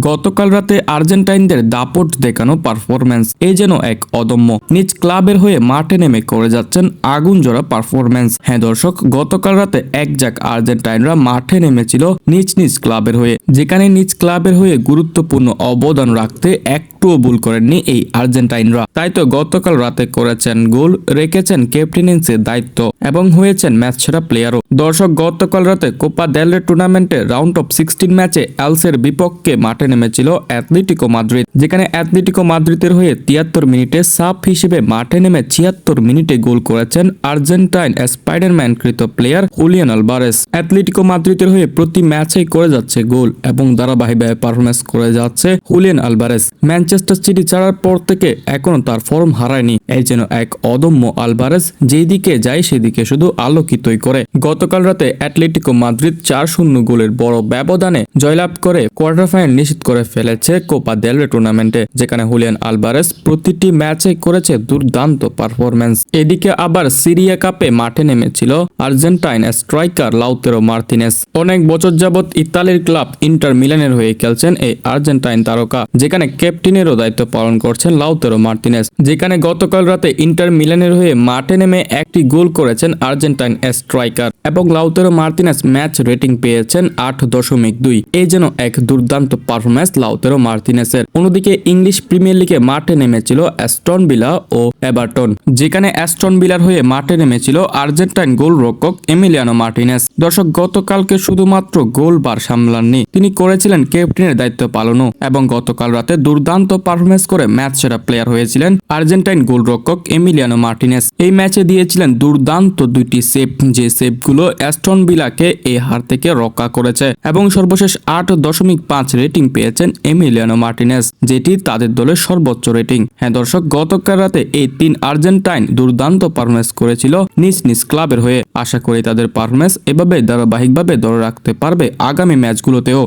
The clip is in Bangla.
গতকাল রাতে আর্জেন্টাইনদের দাপট দেখানো পারফরম্যান্স এ যেন এক অদম্য। নিজ ক্লাবের হয়ে মাঠে নেমে করে যাচ্ছেন আগুন জোড়া পারফরম্যান্স। হ্যাঁ দর্শক, গতকাল রাতে এক যাক আর্জেন্টাইনরা মাঠে নেমেছিল নিজ নিজ ক্লাবের হয়ে। যেখানে নিজ ক্লাবের হয়ে গুরুত্বপূর্ণ অবদান রাখতে একটুও ভুল করেননি এই আর্জেন্টাইনরা। তাই তো গতকাল রাতে করেছেন গোল, রেখেছেন ক্যাপ্টেনেন্সির দায়িত্ব এবং হয়েছেন ম্যাচ সেরা প্লেয়ারও। দর্শক, গতকাল রাতে কোপা দেলরে টুর্নামেন্টে রাউন্ড অফ সিক্সটিন ম্যাচে এলসের বিপক্ষে মাঠে নেমেছিল অ্যাথলেটিকো মাদ্রিদ। যেখানে অ্যাথলেটিকো মাদ্রিদের হয়ে তিয়াত্তর মিনিটে সাফ হিসেবে মাঠে নেমে ছিয়াত্তর মিনিটে গোল করেছেন আর্জেন্টাইন স্পাইডারম্যান কৃত প্লেয়ার হুলিয়ান আলবারেস। অ্যাথলেটিকো মাদ্রিদের হয়ে প্রতি ম্যাচেই করে যাচ্ছে গোল এবং ধারাবাহিকভাবে পারফরমেন্স করে যাচ্ছে হুলিয়ান আলবারেস। ম্যানচেস্টার সিটি ছাড়ার পর থেকে এখনও তার ফর্ম হারায়নি। এই যেন এক অদম্য আলবারেস যেদিকে যায় সেদিকে শুধু আলোকিতই করে। গতকাল রাতে অ্যাটলেটিকো মাদ্রিদ চার শূন্য গোলের বড় ব্যবধানে জয়লাভ করে কোয়ার্টার ফাইনাল নিশ্চিত করে ফেলেছে কোপা দেলরে টুর্নামেন্টে, যেখানে হুলিয়ান আলবারেস প্রতিটি ম্যাচে করেছে দুর্দান্ত পারফরম্যান্স। এদিকে আবার সিরিয়া কাপে মাঠে নেমেছিল আর্জেন্টাইন স্ট্রাইকার লাউতেরো মার্তিনেস। অনেক বছর যাবৎ ইতালির ক্লাব ইন্টার মিলানের হয়ে খেলছেন এই আর্জেন্টাইন তারকা, যেখানে ক্যাপ্টেনেরও দায়িত্ব পালন করছেন লাউতেরো মার্টিনেস, যেখানে গতকাল রাতে ইন্টার মিলানের হয়ে মাঠে নেমে একটি গোল করেছেন আর্জেন্টাইন স্ট্রাইকার। এবং লাউতেরো মার্তিনেস ম্যাচ রেটিং পেয়েছেন আট দশমিক দুই। এই যেন এক দুর্দান্ত পারফরমেন্স লাউতেরো মার্তিনেসের অন্যদিকে ইংলিশ প্রিমিয়ার লিগে মাঠে নেমেছিল অ্যাস্টন বিলা ও এভারটন, যেখানে অ্যাস্টন বিলার হয়ে মাঠে নেমেছিল আর্জেন্টাইন গোল রক্ষক এমিলিয়ানো মার্টিনেস। দর্শক, গতকালকে শুধুমাত্র গোল বার সামলাননি, তিনি করেছিলেন ক্যাপ্টেনের দায়িত্ব পালনও এবং গতকাল রাতে দুর্দান্ত পারফরমেন্স করে ম্যাচ সেরা প্লেয়ার হয়েছিলেন আর্জেন্টাইন গোলরক্ষক এমিলিয়ানো মার্টিনেস। এই ম্যাচে দিয়েছিলেন দুর্দান্ত দুইটি সেভ, যে সেভগুলো অ্যাস্টন বিলাকে এই হার থেকে রক্ষা করেছে এবং সর্বশেষ আট দশমিক পাঁচ রেটিং পেয়েছেন এমিলিয়ানো মার্টিনেস, যেটি তাদের দলের সর্বোচ্চ রেটিং। হ্যাঁ দর্শক, গতকাল রাতে এই তিন আর্জেন্টাইন দুর্দান্ত পারফরমেন্স করেছিল নিজ নিজ ক্লাবের হয়ে। আশা করি তাদের পারফরমেন্স এভাবে ধারাবাহিকভাবে ধরে রাখতে পারবে আগামী ম্যাচগুলোতেও।